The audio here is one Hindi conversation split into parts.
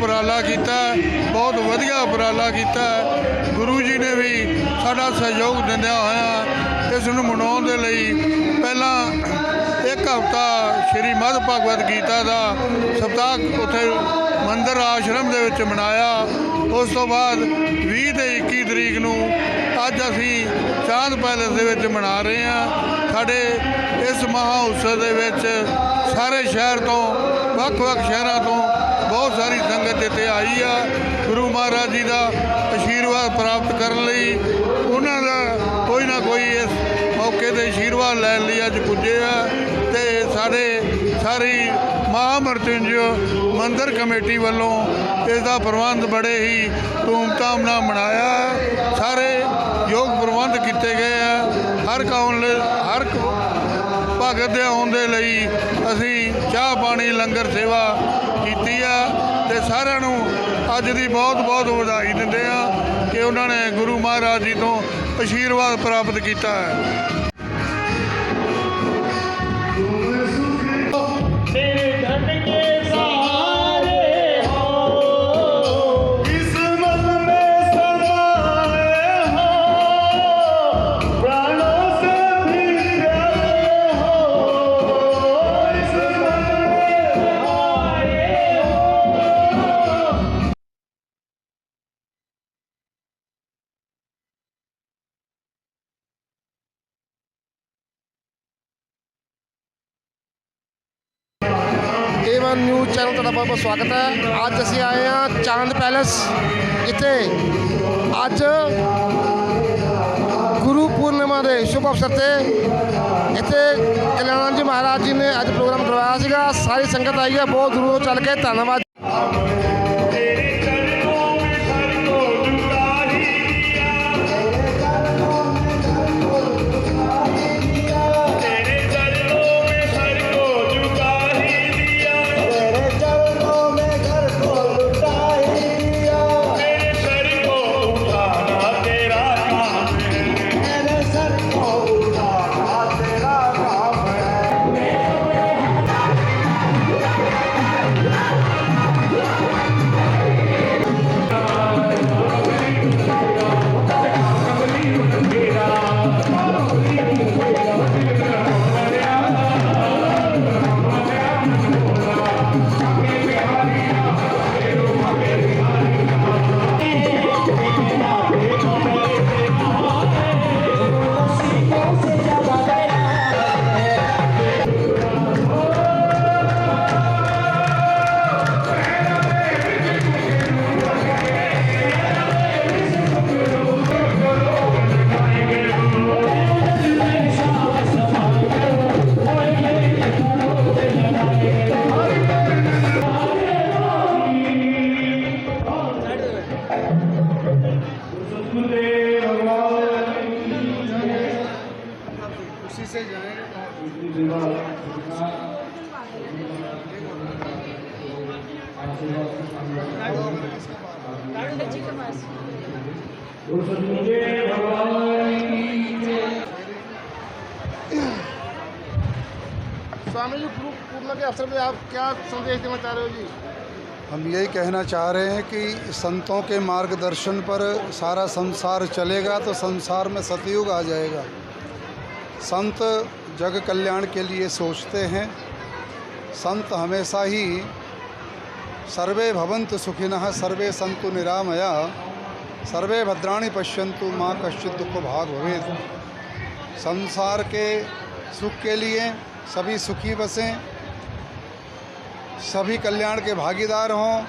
ਉਪਰਾਲਾ ਕੀਤਾ ਬਹੁਤ ਵਧੀਆ ਉਪਰਾਲਾ ਕੀਤਾ ਗੁਰੂ ਜੀ ਨੇ ਵੀ ਸਾਡਾ ਸਹਿਯੋਗ ਦਿੰਦਿਆਂ ਹੋਇਆ ਇਸ ਨੂੰ ਮਨਾਉਣ ਦੇ ਲਈ ਪਹਿਲਾਂ ਇੱਕ ਹਫ਼ਤਾ ਸ੍ਰੀ ਮਦ ਭਗਵਦ ਗੀਤਾ ਦਾ ਸਪਤਾਹ ਉੱਥੇ ਮੰਦਰ ਆਸ਼ਰਮ ਦੇ ਵਿੱਚ ਮਨਾਇਆ। ਉਸ ਤੋਂ ਬਾਅਦ 20 ਤੇ 21 ਤਰੀਕ ਨੂੰ ਅੱਜ ਅਸੀਂ ਚਾਂਦ ਪੈਲੇਸ ਦੇ ਵਿੱਚ ਮਨਾ ਰਹੇ ਹਾਂ। ਸਾਡੇ ਇਸ ਮਹਾ ਉਤਸਵ ਦੇ ਵਿੱਚ ਸਾਰੇ ਸ਼ਹਿਰ ਤੋਂ, ਵੱਖ-ਵੱਖ ਸ਼ਹਿਰਾਂ ਤੋਂ ਬਹੁਤ ਸਾਰੀ ਸੰਗਤ ਇੱਥੇ ਆਈ ਆ। ਗੁਰੂ ਮਹਾਰਾਜ ਜੀ ਦਾ ਆਸ਼ੀਰਵਾਦ ਪ੍ਰਾਪਤ ਕਰਨ ਲਈ ਉਹਨਾਂ ਦਾ ਕੋਈ ਨਾ ਕੋਈ ਇਸ ਮੌਕੇ ਤੇ ਆਸ਼ੀਰਵਾਦ ਲੈਣ ਲਈ ਅੱਜ ਪੁੱਜੇ ਆ। ਤੇ ਸਾਡੇ ਸਾਰੀ ਮਹਾਮਰਤਿੰਜਯ ਮੰਦਰ ਕਮੇਟੀ ਵੱਲੋਂ ਇਸ ਦਾ ਪ੍ਰਬੰਧ ਬੜੇ ਹੀ ਧੂਮਧਾਮ ਨਾਲ ਮਨਾਇਆ। ਹੈ। ਸਾਰੇ ਯੋਗ ਪ੍ਰਬੰਧ ਕੀਤੇ ਗਏ ਆ। ਹਰ ਕੌਣ ਹਰ ਕ- ਭਗਤ ਦੇ ਆਉਣ ਦੇ ਲਈ ਅਸੀਂ ਚਾਹ ਪਾਣੀ ਲੰਗਰ ਸੇਵਾ ਕੀਤੀ ਆ ਤੇ ਸਾਰਿਆਂ ਨੂੰ ਅੱਜ ਦੀ ਬਹੁਤ ਬਹੁਤ ਵਧਾਈ ਦਿੰਦੇ ਆ ਕਿ ਉਹਨਾਂ ਨੇ ਗੁਰੂ ਮਹਾਰਾਜ ਜੀ ਤੋਂ ਆਸ਼ੀਰਵਾਦ ਪ੍ਰਾਪਤ ਕੀਤਾ ਹੈ। ਨਿਊਜ਼ ਚੈਨਲ ਤੁਹਾਡਾ ਬਹੁਤ ਬਹੁਤ ਸਵਾਗਤ ਹੈ ਅੱਜ ਅਸੀਂ ਆਏ ਹਾਂ ਚਾਂਦ ਪੈਲੇਸ ਜਿੱਥੇ ਅੱਜ ਗੁਰੂ ਪੂਰਨਿਮਾ ਦੇ ਸ਼ੁਭ ਅਵਸਰ ਤੇ ਇੱਥੇ ਕਲਿਆਣ ਜੀ ਮਹਾਰਾਜ ਜੀ ਨੇ ਅੱਜ ਪ੍ਰੋਗਰਾਮ ਕਰਵਾਇਆ ਸੀਗਾ ਸਾਰੀ ਸੰਗਤ ਆਈ ਹੈ ਬਹੁਤ ਦੂਰੋਂ ਚੱਲ ਕੇ ਧੰਨਵਾਦ स्वामी जी गुरु पूर्णिमा के अवसर पे आप क्या संदेश देना चाह रहे हो जी? हम यही कहना चाह रहे हैं कि संतों के मार्गदर्शन पर सारा संसार चलेगा तो संसार में सतयुग आ जाएगा। संत जग कल्याण के लिए सोचते हैं। संत हमेशा ही, सर्वे भवन्तु सुखिन सर्वे संतु निरामया, सर्वे भद्राणी पश्यंतु माँ कश्चित दुख भाग भवेद संसार के सुख के लिए सभी सुखी बसें, सभी कल्याण के भागीदार हों,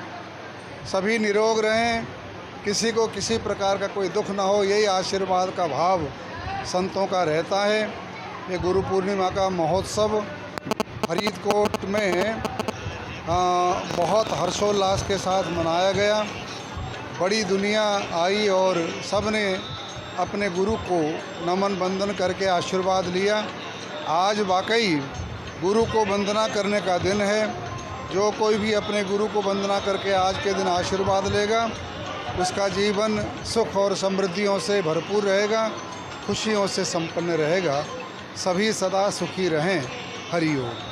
सभी निरोग रहें, किसी को किसी प्रकार का कोई दुख ना हो, यही आशीर्वाद का भाव। संतों का रहता है। ये गुरु पूर्णिमा का महोत्सव फरीदकोट में आ, बहुत हर्षोल्लास के साथ मनाया गया। बड़ी दुनिया आई और सबने अपने गुरु को नमन बंदन करके आशीर्वाद लिया। आज वाकई गुरु को वंदना करने का दिन है। जो कोई भी अपने गुरु को वंदना करके आज के दिन आशीर्वाद लेगा उसका जीवन सुख और समृद्धियों से भरपूर रहेगा। खुशियों से संपन्न रहेगा सभी सदा सुखी रहें हरिओम।